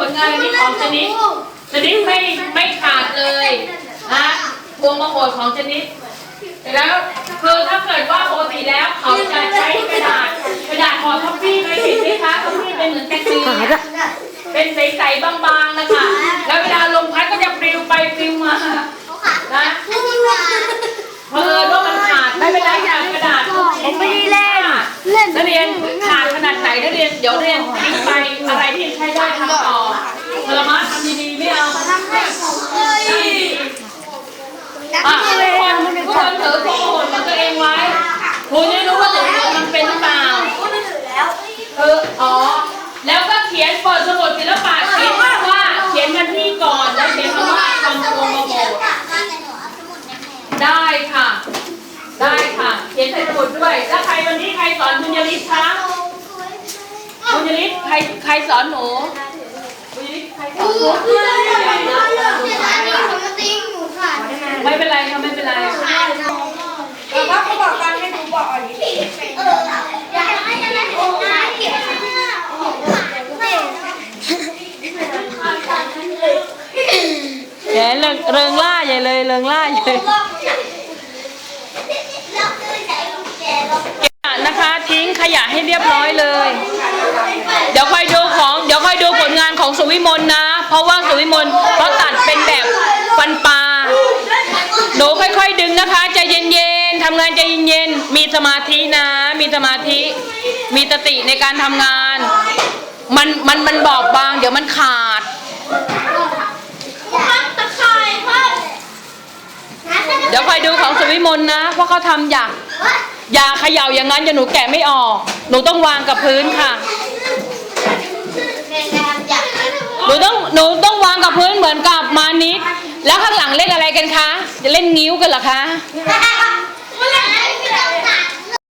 ผลงานอันนี้ของชนิดชนิดไม่ไม่ขาดเลยนะพวงมโหดของชนิดเสร็จแล้วคือถ้าเกิดว่าปกติแล้วเขาจะใช้กระดาษกระดาษห่อท็อฟฟี่เคยเห็นไหมคะท็อฟฟี่เป็นเหมือนแกะซีเป็นใสๆบางๆนะคะ แล้วเวลาลมพัดก็จะปลิวไปปลิวมานะเพอว่ามันขาดไม่เป็นไรอย่างกระดาษผมไม่ได้เล่นเล่นนักเรียนขาดขนาดไหนนักเรียนเดี๋ยวเรียนทิ้งไปอะไรที่ใช้ได้ทำต่อพลมาทำดีๆไม่เอะทุกคนทุกคนถือโปรโมทของตัวเองไว้คุณจะรู้ว่าตัวเองมันเป็นหรือเปล่าเอออ๋อ แล้วก็เขียนเปิดสมุดศิลปะเขียนว่าเขียนวันที่ก่อนแล้วเขียนคำว่าคำโปรโมทได้ค่ะ ได้ค่ะ เขียนใส่สมุดด้วย แล้วใครวันนี้ใครสอนคุณยลิศคะคุณยลิศใครใครสอนหนูคุณยลิศใครสอนหนูไม่ เป็นไรค่ะไม่เป็นไรแต่ว่าเขาบอกการให้ดูบอกอันนี้แหมเริงเริงล่าใหญ่เลยเริงล่าใหญ่นะคะ ทิ้งขยะให้เรียบร้อยเลย เดี๋ยวค่อยดูของเดี๋ยวค่อยดูผลงานของสุวิมลนะ เพราะว่าสุวิมลเขาตัดเป็นแบบฟันปลาหนูค่อยๆดึงนะคะใจเย็นๆ ทำงานใจเย็นๆมีสมาธินะ มีสมาธิ มีสติในการทำงาน มันมันมันบอบบาง เดี๋ยวมันขาดเดี๋ยวคอยดูของสุวิมลนะเพราะเขาทำอย่างอย่าเขย่าอย่างนั้นอย่าหนูแกะไม่ออก หนูต้องวางกับพื้นค่ะหนูต้องหนูต้องวางกับพื้นเหมือนกับมานิดแล้วข้างหลังเล่นอะไรกันคะ จะเล่นงิ้วกันเหรอคะ